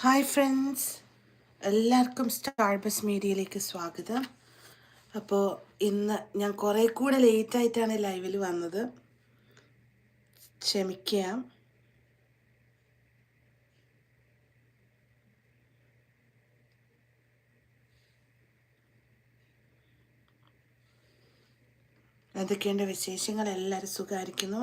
Hi friends എല്ലാവർക്കും star bus മീഡിയയിലേക്ക് സ്വാഗതം. അപ്പോൾ ഇന്ന് ഞാൻ കുറേ കൂടെ ലേറ്റായിട്ടാണ് ലൈവിൽ വന്നത്. ക്ഷമിക്കാം. എന്തൊക്കെയുണ്ട് വിശേഷങ്ങൾ? എല്ലാവരും സുഖമായിരിക്കുന്നു?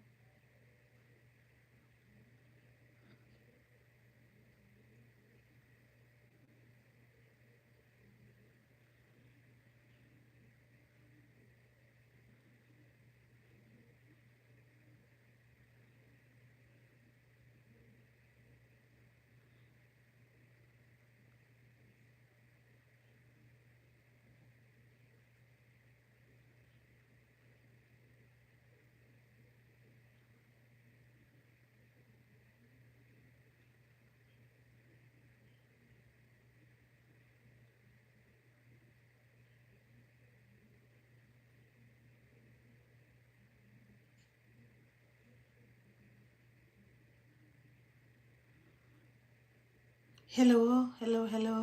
hello hello hello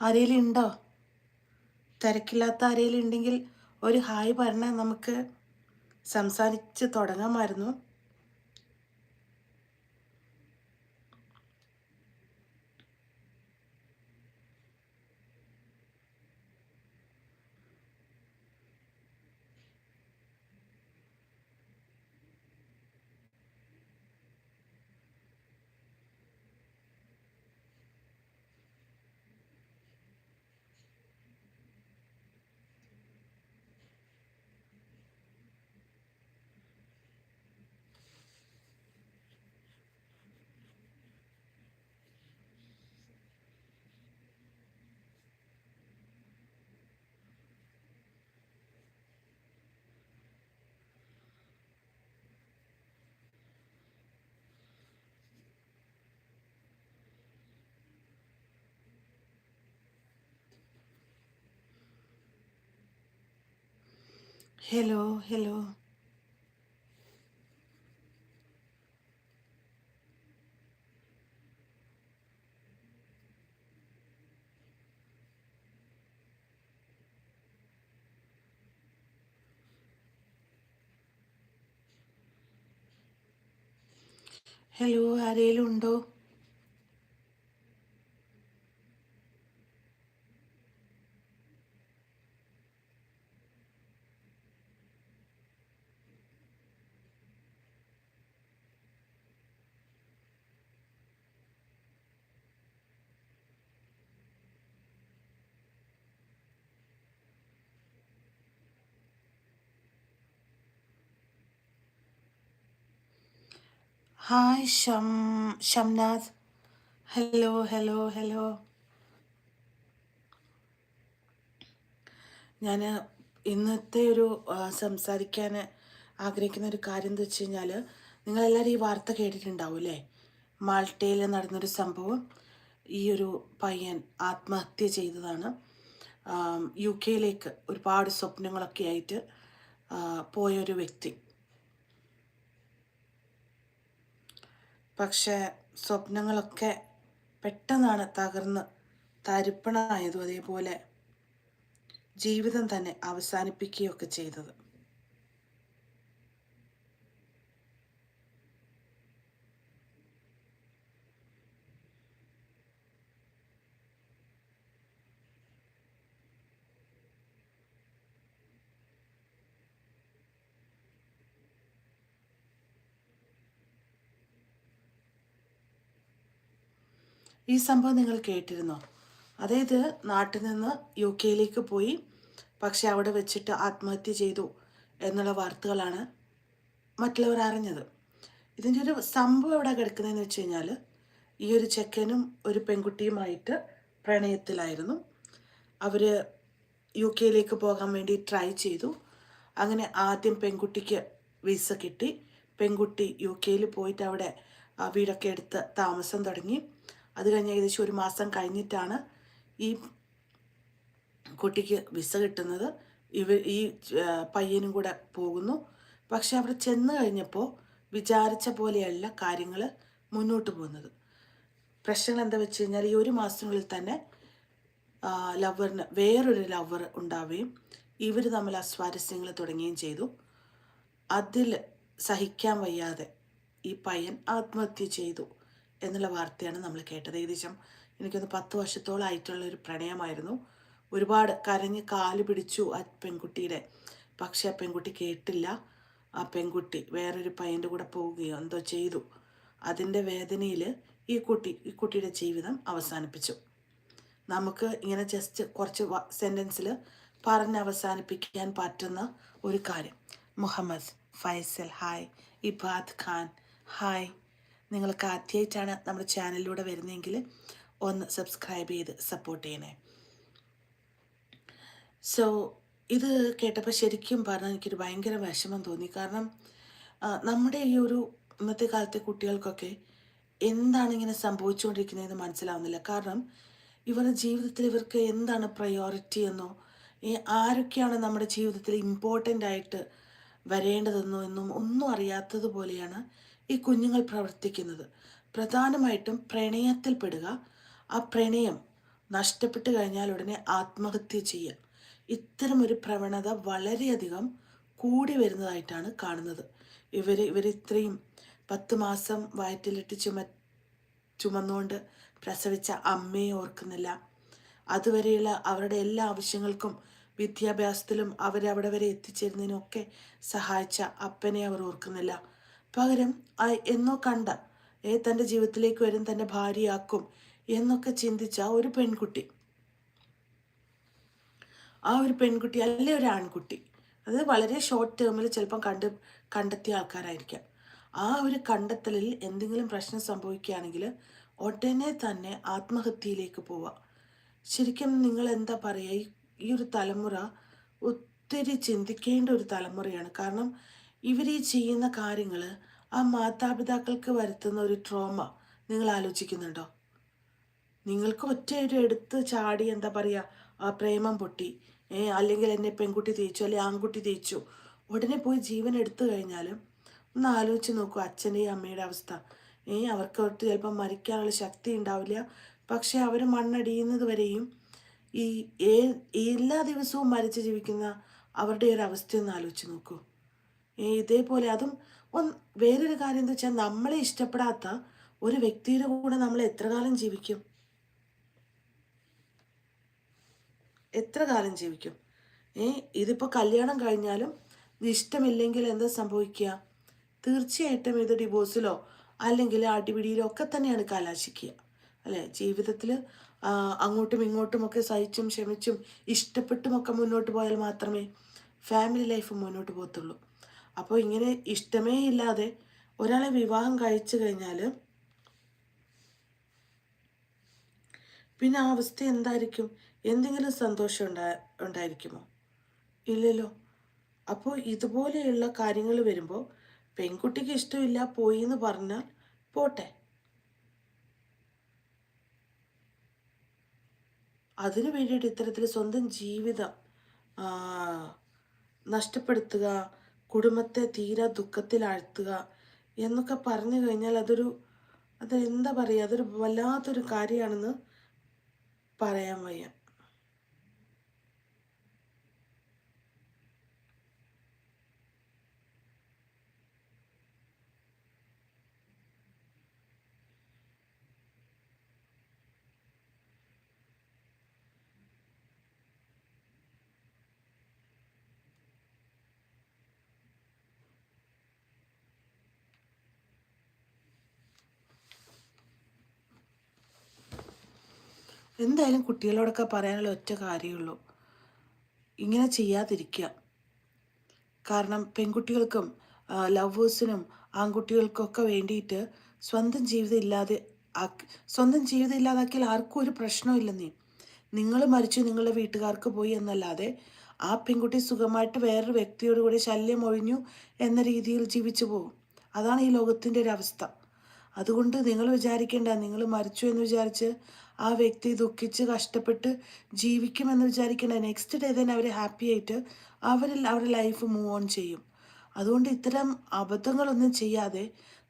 ആരെങ്കിലും ഉണ്ടോ തിരക്കില്ലാത്ത ആരെങ്കിലും ഉണ്ടെങ്കിൽ ഒരു ഹായ് പറഞ്ഞാൽ നമുക്ക് സംസാരിച്ച് തുടങ്ങാമായിരുന്നു. ഹലോ ഹലോ ഹലോ ആരെങ്കിലും ഉണ്ടോ? ഹായ് ഷം ഷംനാഥ് ഹലോ ഹലോ ഹലോ ഞാൻ ഇന്നത്തെ ഒരു സംസാരിക്കാൻ ആഗ്രഹിക്കുന്ന ഒരു കാര്യം എന്താ വെച്ച് കഴിഞ്ഞാൽ നിങ്ങളെല്ലാവരും ഈ വാർത്ത കേട്ടിട്ടുണ്ടാവും അല്ലേ മാൾട്ടയിൽ നടന്നൊരു സംഭവം. ഈ ഒരു പയ്യൻ ആത്മഹത്യ ചെയ്തതാണ്. യു കെയിലേക്ക് ഒരുപാട് സ്വപ്നങ്ങളൊക്കെ ആയിട്ട് പോയൊരു വ്യക്തി. പക്ഷേ സ്വപ്നങ്ങളൊക്കെ പെട്ടെന്നാണ് തകർന്ന് തരിപ്പണമായതും അതേപോലെ ജീവിതം തന്നെ അവസാനിപ്പിക്കുകയൊക്കെ ചെയ്തത്. ഈ സംഭവം നിങ്ങൾ കേട്ടിരുന്നോ? അതായത് നാട്ടിൽ നിന്ന് യു കെയിലേക്ക് പോയി പക്ഷെ അവിടെ വെച്ചിട്ട് ആത്മഹത്യ ചെയ്തു എന്നുള്ള വാർത്തകളാണ് മറ്റുള്ളവർ അറിഞ്ഞത്. ഇതിന്റെ ഒരു സംഭവം എവിടെ കിടക്കുന്നതെന്ന് വെച്ച് കഴിഞ്ഞാൽ ഈ ഒരു ചെക്കനും ഒരു പെൺകുട്ടിയുമായിട്ട് പ്രണയത്തിലായിരുന്നു. അവർ യു കെയിലേക്ക് പോകാൻ വേണ്ടി ട്രൈ ചെയ്തു. അങ്ങനെ ആദ്യം പെൺകുട്ടിക്ക് വിസ കിട്ടി. പെൺകുട്ടി യു കെയിൽ പോയിട്ട് അവിടെ വീടൊക്കെ എടുത്ത് താമസം തുടങ്ങി. അത് കഴിഞ്ഞ് ഏകദേശം ഒരു മാസം കഴിഞ്ഞിട്ടാണ് ഈ കുട്ടിക്ക് വിസ കിട്ടുന്നത്. ഇവ ഈ പയ്യനും കൂടെ പോകുന്നു. പക്ഷെ അവിടെ ചെന്ന് കഴിഞ്ഞപ്പോൾ വിചാരിച്ച പോലെയല്ല കാര്യങ്ങൾ മുന്നോട്ട് പോകുന്നത്. പ്രശ്നങ്ങൾ എന്താ വെച്ച് കഴിഞ്ഞാൽ ഈ ഒരു മാസത്തിനുള്ളിൽ തന്നെ ലവറിന് വേറൊരു ലവർ ഉണ്ടാവുകയും ഇവർ തമ്മിൽ അസ്വാരസ്യങ്ങൾ തുടങ്ങുകയും ചെയ്തു. അതിൽ സഹിക്കാൻ വയ്യാതെ ഈ പയ്യൻ ആത്മഹത്യ ചെയ്തു. എന്നുള്ള വാർത്തയാണ് നമ്മൾ കേട്ടത്. ഏകദേശം എനിക്കൊന്ന് പത്ത് വർഷത്തോളമായിട്ടുള്ള ഒരു പ്രണയമായിരുന്നു. ഒരുപാട് കരഞ്ഞ് കാൽ പിടിച്ചു ആ പെൺകുട്ടിയുടെ. പക്ഷെ ആ പെൺകുട്ടി കേട്ടില്ല. ആ പെൺകുട്ടി വേറൊരു പയ്യന്റെ കൂടെ പോവുകയോ എന്തോ ചെയ്തു. അതിന്റെ വേദനയിൽ ഈ കുട്ടി ഈ കുട്ടിയുടെ ജീവിതം അവസാനിപ്പിച്ചു. നമുക്ക് ഇങ്ങനെ ജസ്റ്റ് കുറച്ച് സെന്റൻസിൽ പറഞ്ഞ് അവസാനിപ്പിക്കാൻ പറ്റുന്ന ഒരു കാര്യം. മുഹമ്മദ് ഫൈസൽ ഹായ് ഇബാദ് ഖാൻ ഹായ് നിങ്ങൾക്ക് ആദ്യമായിട്ടാണ് നമ്മുടെ ചാനലിലൂടെ വരുന്നതെങ്കിൽ ഒന്ന് സബ്സ്ക്രൈബ് ചെയ്ത് സപ്പോർട്ട് ചെയ്യണേ. സോ ഇത് കേട്ടപ്പോൾ ശരിക്കും പറഞ്ഞാൽ എനിക്കൊരു ഭയങ്കര വിഷമം തോന്നി. കാരണം നമ്മുടെ ഈ ഒരു ഇന്നത്തെ കാലത്തെ കുട്ടികൾക്കൊക്കെ എന്താണ് ഇങ്ങനെ സംഭവിച്ചുകൊണ്ടിരിക്കുന്നതെന്ന് മനസ്സിലാവുന്നില്ല. കാരണം ഇവരുടെ ജീവിതത്തിൽ ഇവർക്ക് എന്താണ് പ്രയോറിറ്റി എന്നോ ആരൊക്കെയാണ് നമ്മുടെ ജീവിതത്തിൽ ഇമ്പോർട്ടന്റ് ആയിട്ട് വരേണ്ടതെന്നോ എന്നും ഒന്നും അറിയാത്തതുപോലെയാണ് ഈ കുഞ്ഞുങ്ങൾ പ്രവർത്തിക്കുന്നത്. പ്രധാനമായിട്ടും പ്രണയത്തിൽപ്പെടുക. ആ പ്രണയം നഷ്ടപ്പെട്ട് കഴിഞ്ഞാൽ ഉടനെ ആത്മഹത്യ ചെയ്യുക. ഇത്തരമൊരു പ്രവണത വളരെയധികം കൂടി വരുന്നതായിട്ടാണ് കാണുന്നത്. ഇവർ ഇവരിത്രയും പത്ത് മാസം വയറ്റിലിട്ട് ചുമ ചുമന്നുകൊണ്ട് പ്രസവിച്ച അമ്മയെ ഓർക്കുന്നില്ല. അതുവരെയുള്ള അവരുടെ എല്ലാ ആവശ്യങ്ങൾക്കും വിദ്യാഭ്യാസത്തിലും അവരവിടെ വരെ എത്തിച്ചേരുന്നതിനൊക്കെ സഹായിച്ച അപ്പനെ അവർ ഓർക്കുന്നില്ല. പകരം എന്നോ കണ്ട ഏ തന്റെ ജീവിതത്തിലേക്ക് വരും തന്റെ ഭാര്യയാക്കും എന്നൊക്കെ ചിന്തിച്ച ഒരു പെൺകുട്ടി. ആ ഒരു പെൺകുട്ടി അല്ലെ ഒരു ആൺകുട്ടി? അത് വളരെ ഷോർട്ട് ടേമിൽ ചിലപ്പം കണ്ട് കണ്ടെത്തിയ ആൾക്കാരായിരിക്കാം. ആ ഒരു കണ്ടെത്തലിൽ എന്തെങ്കിലും പ്രശ്നം സംഭവിക്കുകയാണെങ്കിൽ ഉടനെ തന്നെ ആത്മഹത്യയിലേക്ക് പോവുക. ശരിക്കും നിങ്ങൾ എന്താ പറയുക ഈ ഒരു തലമുറ ഒത്തിരി ചിന്തിക്കേണ്ട ഒരു തലമുറയാണ്. കാരണം ഇവർ ഈ ചെയ്യുന്ന കാര്യങ്ങൾ ആ മാതാപിതാക്കൾക്ക് വരുത്തുന്ന ഒരു ട്രോമ നിങ്ങൾ ആലോചിക്കുന്നുണ്ടോ? നിങ്ങൾക്ക് ഒറ്റയൊരു എടുത്ത് ചാടി എന്താ പറയുക ആ പ്രേമം പൊട്ടി. അല്ലെങ്കിൽ എന്നെ പെൺകുട്ടി തേച്ചു അല്ലെങ്കിൽ ആൺകുട്ടി തേച്ചു. ഉടനെ പോയി ജീവൻ എടുത്തു കഴിഞ്ഞാലും ഒന്ന് ആലോചിച്ച് നോക്കൂ അച്ഛന്റെയും അമ്മയുടെ അവസ്ഥ. ഏ അവർക്ക് അവർക്ക് ചിലപ്പോൾ മരിക്കാനുള്ള ശക്തി ഉണ്ടാവില്ല. പക്ഷേ അവർ മണ്ണടിയുന്നത് വരെയും ഈ എല്ലാ ദിവസവും മരിച്ചു ജീവിക്കുന്ന അവരുടെ ഒരു അവസ്ഥയൊന്ന് ആലോചിച്ച് നോക്കൂ. ഇതേപോലെ അതും ഒന്ന് വേറൊരു കാര്യം എന്താ വെച്ചാൽ നമ്മളെ ഇഷ്ടപ്പെടാത്ത ഒരു വ്യക്തിയുടെ കൂടെ നമ്മൾ എത്ര കാലം ജീവിക്കും? എത്ര കാലം ജീവിക്കും? ഏ ഇതിപ്പോൾ കല്യാണം കഴിഞ്ഞാലും ഇഷ്ടമില്ലെങ്കിൽ എന്താ സംഭവിക്കുക തീർച്ചയായിട്ടും ഇത് ഡിവോഴ്സിലോ അല്ലെങ്കിൽ അടിപിടിയിലോ ഒക്കെ തന്നെയാണ് കലാശിക്കുക. അല്ലേ? ജീവിതത്തിൽ അങ്ങോട്ടും ഇങ്ങോട്ടും ഒക്കെ സഹിച്ചും ക്ഷമിച്ചും ഇഷ്ടപ്പെട്ടുമൊക്കെ മുന്നോട്ട് പോയാൽ മാത്രമേ ഫാമിലി ലൈഫ് മുന്നോട്ട് പോകത്തുള്ളൂ. അപ്പോൾ ഇങ്ങനെ ഇഷ്ടമേ ഇല്ലാതെ ഒരാളെ വിവാഹം കഴിച്ചു കഴിഞ്ഞാൽ പിന്നെ ആ അവസ്ഥ എന്തായിരിക്കും? എന്തെങ്കിലും സന്തോഷം ഉണ്ടാ ഉണ്ടായിരിക്കുമോ? ഇല്ലല്ലോ. അപ്പോൾ ഇതുപോലെയുള്ള കാര്യങ്ങൾ വരുമ്പോൾ പെൺകുട്ടിക്ക് ഇഷ്ടമില്ല പോയി എന്ന് പറഞ്ഞാൽ പോട്ടെ. അതിനു വേണ്ടിയിട്ട് ഇത്തരത്തിൽ സ്വന്തം ജീവിതം നഷ്ടപ്പെടുത്തുക കുടുംബത്തെ തീരെ ദുഃഖത്തിലാഴ്ത്തുക എന്നൊക്കെ പറഞ്ഞു കഴിഞ്ഞാൽ അതൊരു അത് എന്താ പറയുക അതൊരു വല്ലാത്തൊരു കാര്യമാണെന്ന് പറയാൻ വയ്യ. എന്തായാലും കുട്ടികളോടൊക്കെ പറയാനുള്ള ഒറ്റ കാര്യമുള്ളൂ ഇങ്ങനെ ചെയ്യാതിരിക്കുക. കാരണം പെൺകുട്ടികൾക്കും ലവേഴ്സിനും ആൺകുട്ടികൾക്കൊക്കെ വേണ്ടിയിട്ട് സ്വന്തം ജീവിതം ഇല്ലാതെ സ്വന്തം ജീവിതം ഇല്ലാതാക്കിയാൽ ആർക്കും ഒരു പ്രശ്നമില്ലെന്നേ നിങ്ങൾ മരിച്ചു നിങ്ങളുടെ വീട്ടുകാർക്ക് പോയി എന്നല്ലാതെ ആ പെൺകുട്ടി സുഖമായിട്ട് വേറൊരു വ്യക്തിയോടുകൂടി ശല്യം ഒഴിഞ്ഞു എന്ന രീതിയിൽ ജീവിച്ചു പോകും. അതാണ് ഈ ലോകത്തിന്റെ ഒരു അവസ്ഥ. അതുകൊണ്ട് നിങ്ങൾ വിചാരിക്കേണ്ട നിങ്ങൾ മരിച്ചു എന്ന് വിചാരിച്ച് ആ വ്യക്തി ദുഃഖിച്ച് കഷ്ടപ്പെട്ട് ജീവിക്കുമെന്ന് വിചാരിക്കേണ്ട. നെക്സ്റ്റ് ഡേ തന്നെ അവർ ഹാപ്പി ആയിട്ട് അവരിൽ അവരുടെ ലൈഫ് മൂവ് ഓൺ ചെയ്യും. അതുകൊണ്ട് ഇത്തരം അബദ്ധങ്ങളൊന്നും ചെയ്യാതെ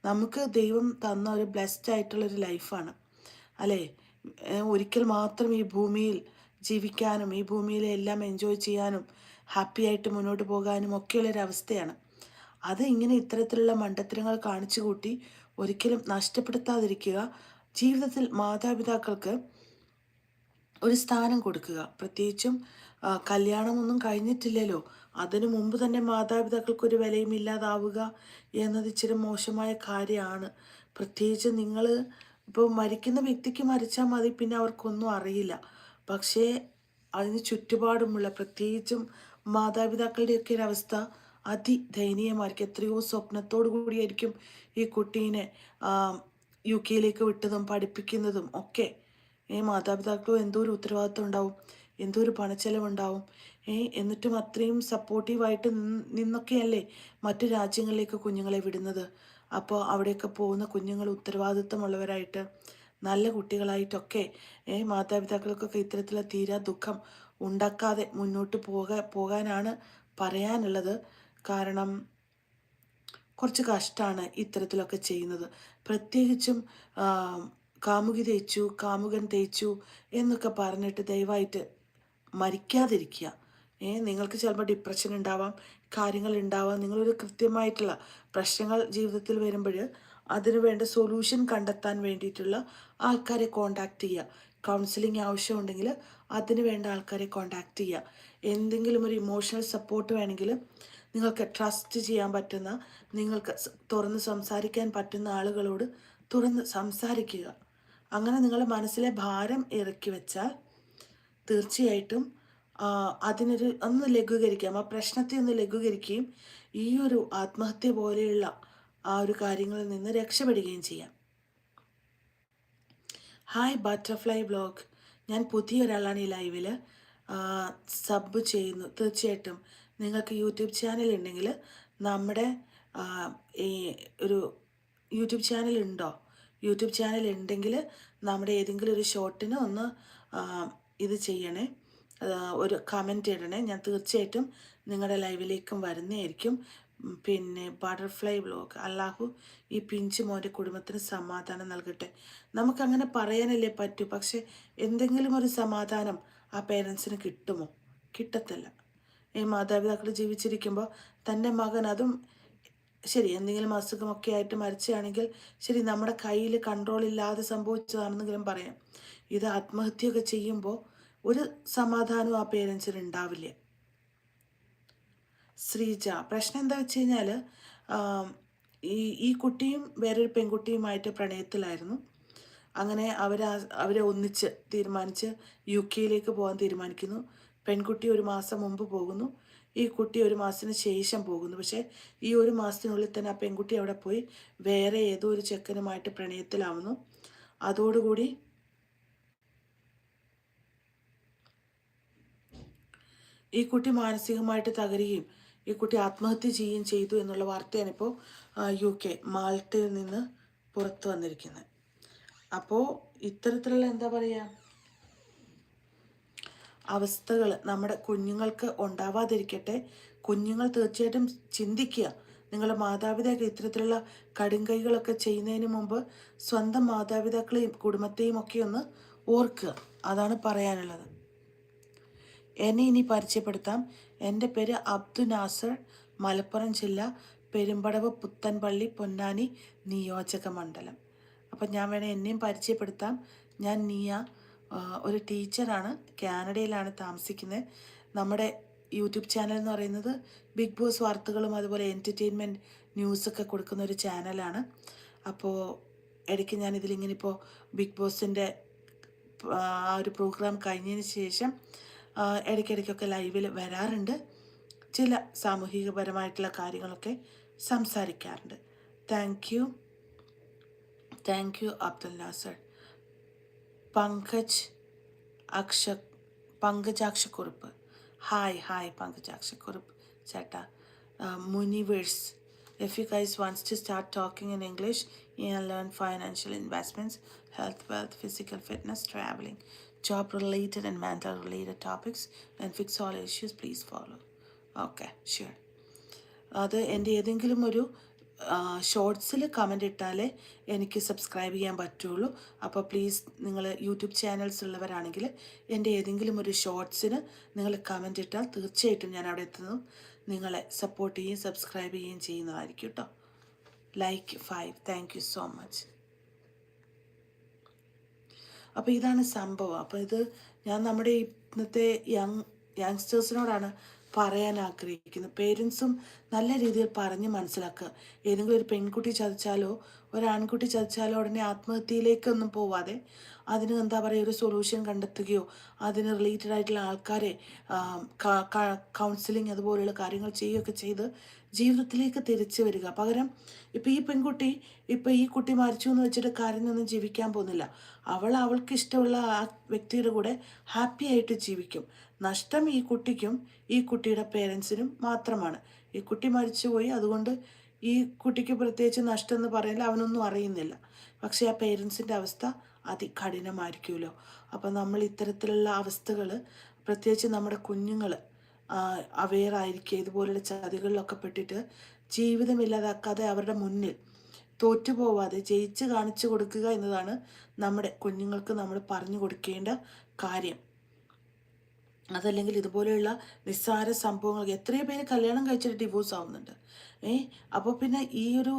നമുക്ക് ദൈവം തന്ന ഒരു ബ്ലെസ്ഡ് ആയിട്ടുള്ളൊരു ലൈഫാണ് അല്ലേ? ഒരിക്കൽ മാത്രം ഈ ഭൂമിയിൽ ജീവിക്കാനും ഈ ഭൂമിയിലെ എല്ലാം എൻജോയ് ചെയ്യാനും ഹാപ്പി ആയിട്ട് മുന്നോട്ട് പോകാനും ഒക്കെയുള്ളൊരവസ്ഥയാണ് അത് ഇങ്ങനെ ഇത്തരത്തിലുള്ള മണ്ടത്തരങ്ങൾ കാണിച്ചു കൂട്ടി ഒരിക്കലും നഷ്ടപ്പെടുത്താതിരിക്കുക. ജീവിതത്തിൽ മാതാപിതാക്കൾക്ക് ഒരു സ്ഥാനം കൊടുക്കുക. പ്രത്യേകിച്ചും കല്യാണമൊന്നും കഴിഞ്ഞിട്ടില്ലല്ലോ. അതിനു മുമ്പ് തന്നെ മാതാപിതാക്കൾക്കൊരു വിലയും ഇല്ലാതാവുക എന്നത് ഇച്ചിരി മോശമായ കാര്യമാണ്. പ്രത്യേകിച്ച് നിങ്ങൾ ഇപ്പോൾ മരിക്കുന്ന വ്യക്തിക്ക് മരിച്ചാൽ മതി പിന്നെ അവർക്കൊന്നും അറിയില്ല. പക്ഷേ അതിന് ചുറ്റുപാടുമുള്ള പ്രത്യേകിച്ചും മാതാപിതാക്കളുടെയൊക്കെ ഒരവസ്ഥ അതിദയനീയമായിരിക്കും. എത്രയോ സ്വപ്നത്തോടു കൂടിയായിരിക്കും ഈ കുട്ടീനെ യു കെയിലേക്ക് വിട്ടതും പഠിപ്പിക്കുന്നതും ഒക്കെ. ഏ മാതാപിതാക്കളും എന്തോ ഒരു ഉത്തരവാദിത്വം ഉണ്ടാവും? എന്തോ ഒരു പണച്ചെലവുണ്ടാവും? ഏ എന്നിട്ടും അത്രയും സപ്പോർട്ടീവായിട്ട് നിന്നൊക്കെയല്ലേ മറ്റു രാജ്യങ്ങളിലേക്ക് കുഞ്ഞുങ്ങളെ വിടുന്നത്? അപ്പോൾ അവിടെയൊക്കെ പോകുന്ന കുഞ്ഞുങ്ങൾ ഉത്തരവാദിത്വമുള്ളവരായിട്ട് നല്ല കുട്ടികളായിട്ടൊക്കെ ഏ മാതാപിതാക്കൾക്കൊക്കെ ഇത്തരത്തിലുള്ള തീരാ ദുഃഖം ഉണ്ടാക്കാതെ മുന്നോട്ട് പോക പോകാനാണ് പറയാനുള്ളത്. കാരണം കുറച്ച് കഷ്ടമാണ് ഇത്തരത്തിലൊക്കെ ചെയ്യുന്നത്. പ്രത്യേകിച്ചും കാമുകി തേച്ചു കാമുകൻ തേച്ചു എന്നൊക്കെ പറഞ്ഞിട്ട് ദയവായിട്ട് മരിക്കാതിരിക്കുക. ഏ നിങ്ങൾക്ക് ചിലപ്പോൾ ഡിപ്രഷൻ ഉണ്ടാവാം കാര്യങ്ങൾ ഉണ്ടാവാം. നിങ്ങളൊരു കൃത്യമായിട്ടുള്ള പ്രശ്നങ്ങൾ ജീവിതത്തിൽ വരുമ്പോൾ അതിനു വേണ്ട സൊല്യൂഷൻ കണ്ടെത്താൻ വേണ്ടിയിട്ടുള്ള ആൾക്കാരെ കോണ്ടാക്ട് ചെയ്യുക. കൗൺസിലിംഗ് ആവശ്യമുണ്ടെങ്കിൽ അതിന് വേണ്ട ആൾക്കാരെ കോണ്ടാക്ട് ചെയ്യുക. എന്തെങ്കിലും ഒരു ഇമോഷണൽ സപ്പോർട്ട് വേണമെങ്കിൽ നിങ്ങൾക്ക് ട്രസ്റ്റ് ചെയ്യാൻ പറ്റുന്ന നിങ്ങൾക്ക് തുറന്ന് സംസാരിക്കാൻ പറ്റുന്ന ആളുകളോട് തുറന്ന് സംസാരിക്കുക. അങ്ങനെ നിങ്ങളുടെ മനസ്സിലെ ഭാരം ഇറക്കി വെച്ചാൽ തീർച്ചയായിട്ടും അതിനൊരു ഒന്ന് ലഘൂകരിക്കാം. ആ പ്രശ്നത്തെ ഒന്ന് ലഘൂകരിക്കുകയും ഈ ഒരു ആത്മഹത്യ പോലെയുള്ള ആ ഒരു കാര്യങ്ങളിൽ നിന്ന് രക്ഷപ്പെടുകയും ചെയ്യാം. ഹായ് ബട്ടർഫ്ലൈ ബ്ലോഗ് ഞാൻ പുതിയ ഒരാളാണ് ഈ ലൈവിൽ സബ് ചെയ്യുന്നു. തീർച്ചയായിട്ടും നിങ്ങൾക്ക് യൂട്യൂബ് ചാനൽ ഉണ്ടെങ്കിൽ നമ്മുടെ ഈ ഒരു യൂട്യൂബ് ചാനൽ ഉണ്ടോ? യൂട്യൂബ് ചാനൽ ഉണ്ടെങ്കിൽ നമ്മുടെ ഏതെങ്കിലും ഒരു ഷോർട്ടിന് ഒന്ന് ഇത് ചെയ്യണേ. ഒരു കമന്റ് ഇടണേ. ഞാൻ തീർച്ചയായിട്ടും നിങ്ങളുടെ ലൈവിലേക്കും വരുന്നതായിരിക്കും. പിന്നെ ബട്ടർഫ്ലൈ ബ്ലോഗ് അല്ലാഹു ഈ പിഞ്ചു മോന്റെ കുടുംബത്തിന് സമാധാനം നൽകട്ടെ. നമുക്കങ്ങനെ പറയാനല്ലേ പറ്റൂ. പക്ഷെ എന്തെങ്കിലും ഒരു സമാധാനം ആ പേരൻസിന് കിട്ടുമോ? കിട്ടത്തില്ല. ഈ മാതാപിതാക്കൾ ജീവിച്ചിരിക്കുമ്പോൾ തന്റെ മകൻ അതും ശരി എന്തെങ്കിലും അസുഖമൊക്കെ ആയിട്ട് മരിച്ചാണെങ്കിൽ ശരി നമ്മുടെ കയ്യിൽ കൺട്രോൾ ഇല്ലാതെ സംഭവിച്ചതാണെന്നെങ്കിലും പറയാം. ഇത് ആത്മഹത്യയൊക്കെ ചെയ്യുമ്പോൾ ഒരു സമാധാനവും ആ പേരൻസിന് ഉണ്ടാവില്ല. ശ്രീജ പ്രശ്നം എന്താ വെച്ച് കഴിഞ്ഞാൽ ഈ ഈ കുട്ടിയും വേറൊരു പെൺകുട്ടിയുമായിട്ട് പ്രണയത്തിലായിരുന്നു. അങ്ങനെ അവർ അവരെ ഒന്നിച്ച് തീരുമാനിച്ച് യു കെയിലേക്ക് പോകാൻ തീരുമാനിക്കുന്നു. പെൺകുട്ടി ഒരു മാസം മുമ്പ് പോകുന്നു. ഈ കുട്ടി ഒരു മാസത്തിന് ശേഷം പോകുന്നു. പക്ഷേ ഈ ഒരു മാസത്തിനുള്ളിൽ തന്നെ ആ പെൺകുട്ടി അവിടെ പോയി വേറെ ഏതോ ഒരു ചെക്കനുമായിട്ട് പ്രണയത്തിലാവുന്നു. അതോടുകൂടി ഈ കുട്ടി മാനസികമായിട്ട് തകരുകയും ഈ കുട്ടി ആത്മഹത്യ ചെയ്യുകയും ചെയ്തു എന്നുള്ള വാർത്തയാണ് ഇപ്പോൾ യു കെ മാൾട്ടയിൽ നിന്ന് പുറത്തു വന്നിരിക്കുന്നത്. അപ്പോൾ ഇത്തരത്തിലുള്ള എന്താ പറയുക? അവസ്ഥകൾ നമ്മുടെ കുഞ്ഞുങ്ങൾക്ക് ഉണ്ടാവാതിരിക്കട്ടെ. കുഞ്ഞുങ്ങൾ തീർച്ചയായിട്ടും ചിന്തിക്കുക. നിങ്ങളുടെ മാതാപിതാക്കൾ ഇത്തരത്തിലുള്ള കടുംകൈകളൊക്കെ ചെയ്യുന്നതിന് മുമ്പ് സ്വന്തം മാതാപിതാക്കളെയും കുടുംബത്തെയും ഒക്കെ ഒന്ന് ഓർക്കുക. അതാണ് പറയാനുള്ളത്. എന്നെ ഇനി പരിചയപ്പെടുത്താം. എന്റെ പേര് അബ്ദു നാസർ. മലപ്പുറം ജില്ല പെരുമ്പടവ് പുത്തൻപള്ളി പൊന്നാനി നിയോജക മണ്ഡലം. അപ്പം ഞാൻ വേണേൽ എന്നെയും പരിചയപ്പെടുത്താം. ഞാൻ നിയ ഒരു ടീച്ചറാണ് കാനഡയിലാണ് താമസിക്കുന്നത്. നമ്മുടെ യൂട്യൂബ് ചാനൽ എന്ന് പറയുന്നത് ബിഗ് ബോസ് വാർത്തകളും അതുപോലെ എന്റർടൈൻമെന്റ് ന്യൂസൊക്കെ കൊടുക്കുന്ന ഒരു ചാനലാണ്. അപ്പോൾ ഇടയ്ക്ക് ഞാൻ ഇതിലിങ്ങനെ ഇപ്പോൾ ബിഗ് ബോസിന്റെ ആ ഒരു പ്രോഗ്രാം കഴിഞ്ഞതിന് ശേഷം ഇടയ്ക്കിടയ്ക്കൊക്കെ ലൈവിൽ വരാറുണ്ട്. ചില സാമൂഹികപരമായിട്ടുള്ള കാര്യങ്ങളൊക്കെ സംസാരിക്കാറുണ്ട്. Thank you. Thank you Abdul Nasser. Pankaj അക്ഷ പങ്കജാക്ഷക്കുറിപ്പ് hi hi Pankajakshakurup ചേട്ടാ മുനിവേഴ്സ് if you guys wants to start talking in english you can learn financial investments health wealth physical fitness traveling job related and mental related topics and fix all issues please follow okay sure അത് എന്റെ ഏതെങ്കിലും ഒരു ഷോർട്സിൽ comment ഇട്ടാലേ എനിക്ക് subscribe ചെയ്യാൻ പറ്റുള്ളൂ. അപ്പോൾ please നിങ്ങൾ YouTube channels ഉള്ളവരാണെങ്കിൽ എന്റെ ഏതെങ്കിലും ഒരു ഷോർട്സിന് നിങ്ങൾ കമന്റ് ഇട്ടാൽ തീർച്ചയായിട്ടും ഞാൻ അവിടെ എത്തുന്നു നിങ്ങളെ സപ്പോർട്ട് ചെയ്യുകയും സബ്സ്ക്രൈബ് ചെയ്യുകയും ചെയ്യുന്നതായിരിക്കും കേട്ടോ like five thank so much അപ്പോൾ ഇതാണ് സംഭവം. അപ്പോൾ ഇത് ഞാൻ നമ്മുടെ ഇന്നത്തെ യങ് യങ്സ്റ്റേഴ്സിനോടാണ് പറയാൻ ആഗ്രഹിക്കുന്നു. പേരൻസും നല്ല രീതിയിൽ പറഞ്ഞ് മനസ്സിലാക്കുക. ഏതെങ്കിലും ഒരു പെൺകുട്ടി ചതിച്ചാലോ ഒരാൺകുട്ടി ചതിച്ചാലോ ഉടനെ ആത്മഹത്യയിലേക്കൊന്നും പോവാതെ അതിന് എന്താ പറയുക ഒരു സൊല്യൂഷൻ കണ്ടെത്തുകയോ അതിന് റിലേറ്റഡ് ആയിട്ടുള്ള ആൾക്കാരെ കൗൺസിലിംഗ് അതുപോലെയുള്ള കാര്യങ്ങൾ ചെയ്യുകയൊക്കെ ചെയ്ത് ജീവിതത്തിലേക്ക് തിരിച്ചു വരിക. പകരം ഇപ്പം ഈ പെൺകുട്ടി ഇപ്പം ഈ കുട്ടി മരിച്ചു എന്ന് വെച്ചിട്ട് കരഞ്ഞൊന്നും ജീവിക്കാൻ പോകുന്നില്ല. അവൾ അവൾക്ക് ഇഷ്ടമുള്ള ആ വ്യക്തിയുടെ കൂടെ ഹാപ്പി ആയിട്ട് ജീവിക്കും. നഷ്ടം ഈ കുട്ടിക്കും ഈ കുട്ടിയുടെ പേരൻസിനും മാത്രമാണ്. ഈ കുട്ടി മരിച്ചുപോയി അതുകൊണ്ട് ഈ കുട്ടിക്ക് പ്രത്യേകിച്ച് നഷ്ടം എന്ന് പറയുന്നില്ല അവനൊന്നും അറിയുന്നില്ല. പക്ഷേ ആ പേരൻസിന്റെ അവസ്ഥ അതികഠിനമായിരിക്കുമല്ലോ. അപ്പം നമ്മൾ ഇത്തരത്തിലുള്ള അവസ്ഥകൾ പ്രത്യേകിച്ച് നമ്മുടെ കുഞ്ഞുങ്ങൾ അവെയർ ഇതുപോലുള്ള ചതികളിലൊക്കെ പെട്ടിട്ട് ജീവിതം ഇല്ലാതാക്കാതെ അവരുടെ മുന്നിൽ തോറ്റുപോവാതെ ജയിച്ച് കാണിച്ചു കൊടുക്കുക എന്നതാണ് നമ്മുടെ കുഞ്ഞുങ്ങൾക്ക് നമ്മൾ പറഞ്ഞു കൊടുക്കേണ്ട കാര്യം. അതല്ലെങ്കിൽ ഇതുപോലെയുള്ള നിസ്സാര സംഭവങ്ങൾ. എത്രയോ പേര് കല്യാണം കഴിച്ചിട്ട് ഡിവോഴ്സ് ആവുന്നുണ്ട്. ഏ അപ്പോൾ പിന്നെ ഈ ഒരു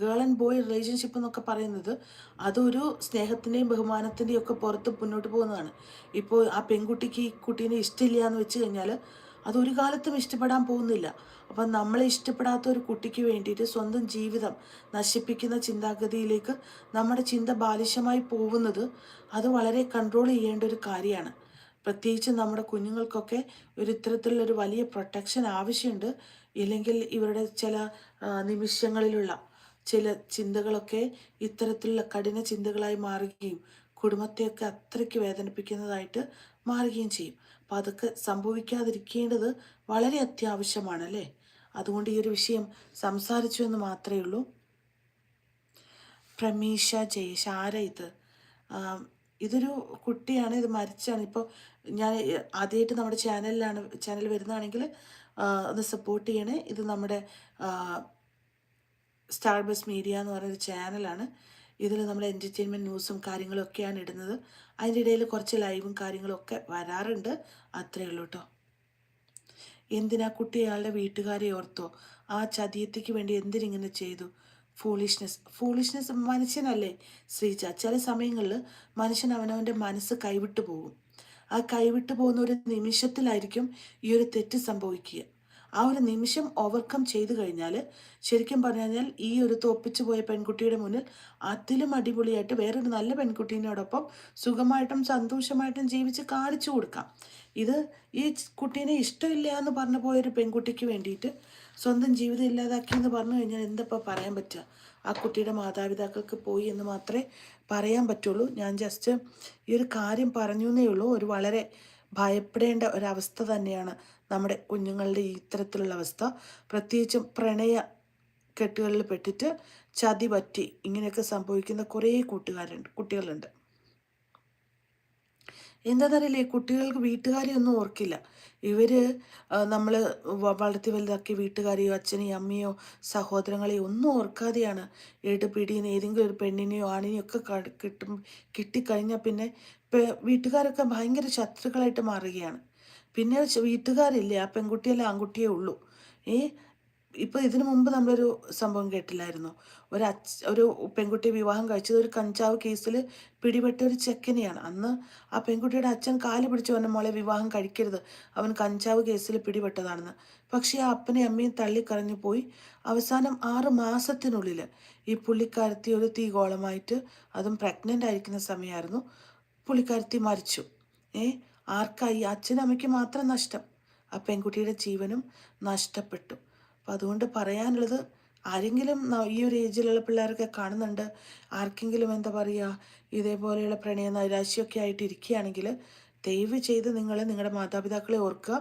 ഗേൾ ആൻഡ് ബോയ് റിലേഷൻഷിപ്പ് എന്നൊക്കെ പറയുന്നത് അതൊരു സ്നേഹത്തിന്റെയും ബഹുമാനത്തിന്റെയും ഒക്കെ പുറത്ത് മുന്നോട്ട് പോകുന്നതാണ്. ഇപ്പോൾ ആ പെൺകുട്ടിക്ക് ഈ കുട്ടീനെ ഇഷ്ടമില്ല എന്ന് വെച്ച് കഴിഞ്ഞാൽ അതൊരു കാലത്തും ഇഷ്ടപ്പെടാൻ പോകുന്നില്ല. അപ്പം നമ്മളെ ഇഷ്ടപ്പെടാത്ത ഒരു കുട്ടിക്ക് വേണ്ടിയിട്ട് സ്വന്തം ജീവിതം നശിപ്പിക്കുന്ന ചിന്താഗതിയിലേക്ക് നമ്മുടെ ചിന്ത ബാലിശമായി പോകുന്നത് അത് വളരെ കൺട്രോൾ ചെയ്യേണ്ട ഒരു കാര്യമാണ്. പ്രത്യേകിച്ച് നമ്മുടെ കുഞ്ഞുങ്ങൾക്കൊക്കെ ഒരു ഇത്തരത്തിലുള്ളൊരു വലിയ പ്രൊട്ടക്ഷൻ ആവശ്യമുണ്ട്. ഇല്ലെങ്കിൽ ഇവരുടെ ചില നിമിഷങ്ങളിലുള്ള ചില ചിന്തകളൊക്കെ ഇത്തരത്തിലുള്ള കഠിന ചിന്തകളായി മാറുകയും കുടുംബത്തെയൊക്കെ അത്രയ്ക്ക് വേദനിപ്പിക്കുന്നതായിട്ട് മാറുകയും ചെയ്യും. അപ്പം അതൊക്കെ സംഭവിക്കാതിരിക്കേണ്ടത് വളരെ അത്യാവശ്യമാണ് അല്ലേ? അതുകൊണ്ട് ഈ ഒരു വിഷയം സംസാരിച്ചു എന്ന് മാത്രമേ ഉള്ളൂ. പ്രമീഷ ജയേഷ് ആരാ ഇത്? ഇതൊരു കുട്ടിയാണ് ഇത് മരിച്ചാണ്. ഇപ്പോൾ ഞാൻ ആദ്യമായിട്ട് നമ്മുടെ ചാനലിലാണ് ചാനൽ വരുന്നതാണെങ്കിൽ ഒന്ന് സപ്പോർട്ട് ചെയ്യണേ. ഇത് നമ്മുടെ സ്റ്റാർ ബസ് മീഡിയ എന്ന് പറയുന്ന ചാനലാണ് ഇതിൽ നമ്മൾ എന്റർടൈൻമെന്റ് ന്യൂസും കാര്യങ്ങളൊക്കെയാണ് ഇടുന്നത്. അതിന്റെ ഇടയിൽ കുറച്ച് ലൈവും കാര്യങ്ങളൊക്കെ വരാറുണ്ട്. അത്രയേ ഉള്ളൂ കേട്ടോ എന്തിനാ കുട്ടി അയാളുടെ വീട്ടുകാരെ ഓർത്തോ? ആ ചതിയത്തിക്ക് വേണ്ടി എന്തിനിങ്ങനെ ചെയ്തു? ഫൂളിഷ്നെസ് ഫൂളിഷ്നെസ് മനുഷ്യനല്ലേ? ശ്രീജ ചില സമയങ്ങളിൽ മനുഷ്യൻ അവനവന്റെ മനസ്സ് കൈവിട്ടു പോകും. ആ കൈവിട്ടു പോകുന്ന ഒരു നിമിഷത്തിലായിരിക്കും ഈ ഒരു തെറ്റ് സംഭവിക്കുക. ആ ഒരു നിമിഷം ഓവർകം ചെയ്തു കഴിഞ്ഞാൽ ശരിക്കും പറഞ്ഞു കഴിഞ്ഞാൽ ഈ ഒരു തോപ്പിച്ചു പോയ പെൺകുട്ടിയുടെ മുന്നിൽ അതിലും അടിപൊളിയായിട്ട് വേറൊരു നല്ല പെൺകുട്ടീനോടൊപ്പം സുഖമായിട്ടും സന്തോഷമായിട്ടും ജീവിച്ച് കാണിച്ചു കൊടുക്കാം. ഇത് ഈ കുട്ടീനെ ഇഷ്ടമില്ല എന്ന് പറഞ്ഞു പോയൊരു പെൺകുട്ടിക്ക് വേണ്ടിയിട്ട് സ്വന്തം ജീവിതം ഇല്ലാതാക്കി എന്ന് പറഞ്ഞു കഴിഞ്ഞാൽ എന്തപ്പോൾ പറയാൻ പറ്റുക? ആ കുട്ടിയുടെ മാതാപിതാക്കൾക്ക് പോയി എന്ന് മാത്രമേ പറയാൻ പറ്റുള്ളൂ. ഞാൻ ജസ്റ്റ് ഈ ഒരു കാര്യം പറഞ്ഞു എന്നേ ഉള്ളൂ. ഒരു വളരെ ഭയപ്പെടേണ്ട ഒരവസ്ഥ തന്നെയാണ് നമ്മുടെ കുഞ്ഞുങ്ങളുടെ ഈ ഇത്തരത്തിലുള്ള അവസ്ഥ. പ്രത്യേകിച്ചും പ്രണയ കെട്ടുകളിൽ പെട്ടിട്ട് ചതി പറ്റി ഇങ്ങനെയൊക്കെ സംഭവിക്കുന്ന കുറേ കൂട്ടുകാരുണ്ട് കുട്ടികളുണ്ട്. എന്താണെന്നറിയില്ലേ കുട്ടികൾക്ക് വീട്ടുകാരെ ഒന്നും ഓർക്കില്ല. ഇവർ നമ്മൾ വളർത്തി വലുതാക്കിയ വീട്ടുകാരെയോ അച്ഛനെയോ അമ്മയോ സഹോദരങ്ങളെയോ ഒന്നും ഓർക്കാതെയാണ് എടുപിടിയുന്ന ഏതെങ്കിലും ഒരു പെണ്ണിനെയോ ആണിനെയോ ഒക്കെ കിട്ടും കിട്ടിക്കഴിഞ്ഞാൽ പിന്നെ വീട്ടുകാരൊക്കെ ഭയങ്കര ശത്രുക്കളായിട്ട് മാറുകയാണ്. പിന്നെ വീട്ടുകാരില്ലേ ആ പെൺകുട്ടിയല്ല ആൺകുട്ടിയേ ഉള്ളൂ. ഏ ഇപ്പോൾ ഇതിനു മുമ്പ് നമ്മളൊരു സംഭവം കേട്ടില്ലായിരുന്നു. ഒരു അച്ഛ ഒരു പെൺകുട്ടി വിവാഹം കഴിച്ചത് ഒരു കഞ്ചാവ് കേസിൽ പിടിപെട്ട ഒരു ചെക്കനെയാണ്. അന്ന് ആ പെൺകുട്ടിയുടെ അച്ഛൻ കാൽ പിടിച്ചു വന്ന മോളെ വിവാഹം കഴിക്കരുത്. അവൻ കഞ്ചാവ് കേസിൽ പിടിപെട്ടതാണെന്ന്. പക്ഷേ ആ അപ്പനെ അമ്മയും തള്ളിക്കറഞ്ഞു പോയി. അവസാനം ആറ് മാസത്തിനുള്ളിൽ ഈ പുള്ളിക്കാരത്തി ഒരു തീഗോളമായിട്ട് അതും പ്രഗ്നന്റ് ആയിരിക്കുന്ന സമയമായിരുന്നു പുള്ളിക്കാരത്തി മരിച്ചു. ഏ ആർക്കായി? അച്ഛനും അമ്മയ്ക്ക് മാത്രം നഷ്ടം. ആ പെൺകുട്ടിയുടെ ജീവനും നഷ്ടപ്പെട്ടു. അപ്പം അതുകൊണ്ട് പറയാനുള്ളത് ആരെങ്കിലും ഈ ഒരു ഏജിലുള്ള പിള്ളേരൊക്കെ കാണുന്നുണ്ട് ആർക്കെങ്കിലും എന്താ പറയുക ഇതേപോലെയുള്ള പ്രണയ നൈരാശ്യമൊക്കെ ആയിട്ട് ഇരിക്കുകയാണെങ്കിൽ ദയവ് ചെയ്ത് നിങ്ങൾ നിങ്ങളുടെ മാതാപിതാക്കളെ ഓർക്കുക.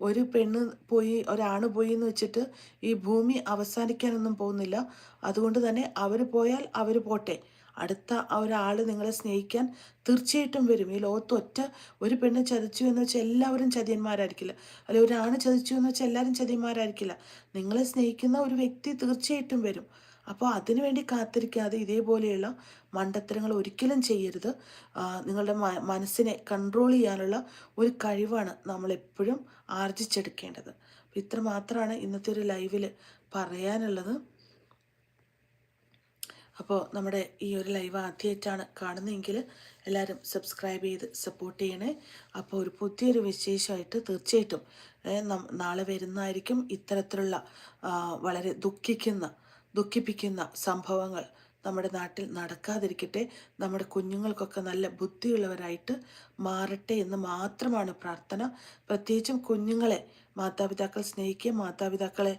ഒരു പെണ്ണ് പോയി ഒരാണ് പോയി എന്ന് വെച്ചിട്ട് ഈ ഭൂമി അവസാനിക്കാനൊന്നും പോകുന്നില്ല. അതുകൊണ്ട് തന്നെ അവർ പോയാൽ അവർ പോട്ടെ. അടുത്ത ഒരാൾ നിങ്ങളെ സ്നേഹിക്കാൻ തീർച്ചയായിട്ടും വരും. ഈ ലോകത്ത് ഒറ്റ ഒരു പെണ്ണ് ചതിച്ചു എന്ന് വെച്ചാൽ എല്ലാവരും ചതിയന്മാരായിരിക്കില്ല. അല്ലെ ഒരാണ് ചതിച്ചു എന്ന് വെച്ചാൽ എല്ലാവരും ചതിയന്മാരായിരിക്കില്ല. നിങ്ങളെ സ്നേഹിക്കുന്ന ഒരു വ്യക്തി തീർച്ചയായിട്ടും വരും. അപ്പോൾ അതിനുവേണ്ടി കാത്തിരിക്കാതെ ഇതേപോലെയുള്ള മണ്ടത്തരങ്ങൾ ഒരിക്കലും ചെയ്യരുത്. നിങ്ങളുടെ മനസ്സിനെ കൺട്രോൾ ചെയ്യാനുള്ള ഒരു കഴിവാണ് നമ്മളെപ്പോഴും ആർജിച്ചെടുക്കേണ്ടത്. ഇത്ര മാത്രമാണ് ഇന്നത്തെ ഒരു ലൈവിൽ പറയാനുള്ളത്. അപ്പോൾ നമ്മുടെ ഈ ഒരു ലൈവ് ആദ്യമായിട്ടാണ് കാണുന്നതെങ്കിൽ എല്ലാവരും സബ്സ്ക്രൈബ് ചെയ്ത് സപ്പോർട്ട് ചെയ്യണേ. അപ്പോൾ ഒരു പുതിയൊരു വിശേഷമായിട്ട് തീർച്ചയായിട്ടും നാളെ വരുന്നതായിരിക്കും ഇത്തരത്തിലുള്ള വളരെ ദുഃഖിക്കുന്ന ദുഃഖിപ്പിക്കുന്ന സംഭവങ്ങൾ നമ്മുടെ നാട്ടിൽ നടക്കാതിരിക്കട്ടെ. നമ്മുടെ കുഞ്ഞുങ്ങൾക്കൊക്കെ നല്ല ബുദ്ധിയുള്ളവരായിട്ട് മാറട്ടെ എന്ന് മാത്രമാണ് പ്രാർത്ഥന. പ്രത്യേകിച്ചും കുഞ്ഞുങ്ങളെ മാതാപിതാക്കൾ സ്നേഹിക്കുക മാതാപിതാക്കളെ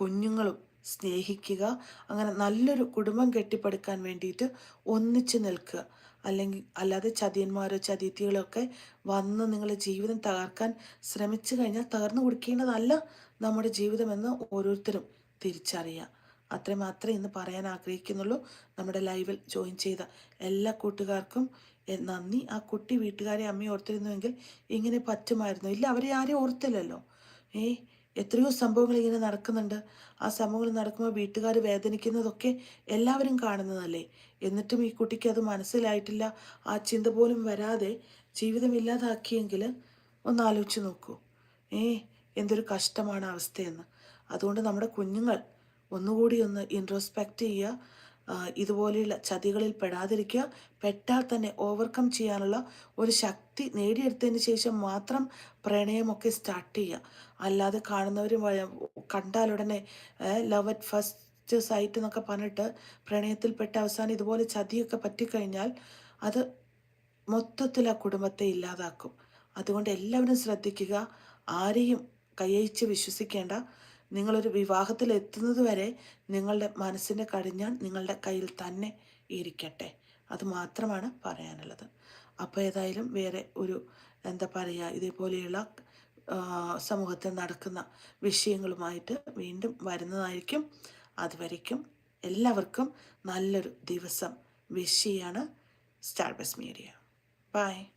കുഞ്ഞുങ്ങളും സ്നേഹിക്കുക. അങ്ങനെ നല്ലൊരു കുടുംബം കെട്ടിപ്പടുക്കാൻ വേണ്ടിയിട്ട് ഒന്നിച്ച് നിൽക്കുക. അല്ലെങ്കിൽ അല്ലാതെ ചതിയന്മാരോ ചതിയത്തികളോ ഒക്കെ വന്ന് നിങ്ങളുടെ ജീവിതം തകർക്കാൻ ശ്രമിച്ചു കഴിഞ്ഞാൽ തകർന്നു കൊടുക്കേണ്ടതല്ല നമ്മുടെ ജീവിതമെന്ന് ഓരോരുത്തരും തിരിച്ചറിയുക. അത്രമാത്രമേ മാത്രമേ ഇന്ന് പറയാൻ ആഗ്രഹിക്കുന്നുള്ളൂ. നമ്മുടെ ലൈവിൽ ജോയിൻ ചെയ്ത എല്ലാ കൂട്ടുകാർക്കും നന്ദി. ആ കുട്ടി വീട്ടുകാരെ അമ്മയെ ഓർത്തിരുന്നുവെങ്കിൽ ഇങ്ങനെ പറ്റുമായിരുന്നു. ഇല്ല അവരെ ആരെയും ഓർത്തില്ലല്ലോ. ഏ എത്രയോ സംഭവങ്ങൾ ഇങ്ങനെ നടക്കുന്നുണ്ട്. ആ സംഭവങ്ങൾ നടക്കുമ്പോൾ വീട്ടുകാർ വേദനിക്കുന്നതൊക്കെ എല്ലാവരും കാണുന്നതല്ലേ? എന്നിട്ടും ഈ കുട്ടിക്ക് അത് മനസ്സിലായിട്ടില്ല. ആ ചിന്ത പോലും വരാതെ ജീവിതം ഇല്ലാതാക്കിയെങ്കിൽ ഒന്ന് ആലോചിച്ച് നോക്കൂ. ഏ എന്തൊരു കഷ്ടമാണ് അവസ്ഥയെന്ന്. അതുകൊണ്ട് നമ്മുടെ കുഞ്ഞുങ്ങൾ ഒന്നുകൂടി ഒന്ന് ഇൻട്രോസ്പെക്റ്റ് ചെയ്യുക. ഇതുപോലെയുള്ള ചതികളിൽ പെടാതിരിക്കുക. പെട്ടാൽ തന്നെ ഓവർകം ചെയ്യാനുള്ള ഒരു ശക്തി നേടിയെടുത്തതിന് ശേഷം മാത്രം പ്രണയമൊക്കെ സ്റ്റാർട്ട് ചെയ്യുക. അല്ലാതെ കാണുന്നവരും കണ്ടാലുടനെ ലവ് അറ്റ് ഫസ്റ്റ് സൈറ്റ് എന്നൊക്കെ പറഞ്ഞിട്ട് പ്രണയത്തിൽപ്പെട്ട അവസാനം ഇതുപോലെ ചതിയൊക്കെ പറ്റിക്കഴിഞ്ഞാൽ അത് മൊത്തത്തിൽ ആ കുടുംബത്തെ ഇല്ലാതാക്കും. അതുകൊണ്ട് എല്ലാവരും ശ്രദ്ധിക്കുക. ആരെയും കൈയച്ച് വിശ്വസിക്കേണ്ട. നിങ്ങളൊരു വിവാഹത്തിൽ എത്തുന്നത് വരെ നിങ്ങളുടെ മനസ്സിന്റെ കടിഞ്ഞാൻ നിങ്ങളുടെ കയ്യിൽ തന്നെ ഇരിക്കട്ടെ. അത് മാത്രമാണ് പറയാനുള്ളത്. അപ്പോൾ ഏതായാലും വേറെ ഒരു എന്താ പറയുക ഇതേപോലെയുള്ള സമൂഹത്തിൽ നടക്കുന്ന വിഷയങ്ങളുമായിട്ട് വീണ്ടും വരുന്നതായിരിക്കും. അതുവരയ്ക്കും എല്ലാവർക്കും നല്ലൊരു ദിവസം വിഷ് ചെയ്യാണ് സ്റ്റാർ ബസ് മീഡിയ. ബൈ.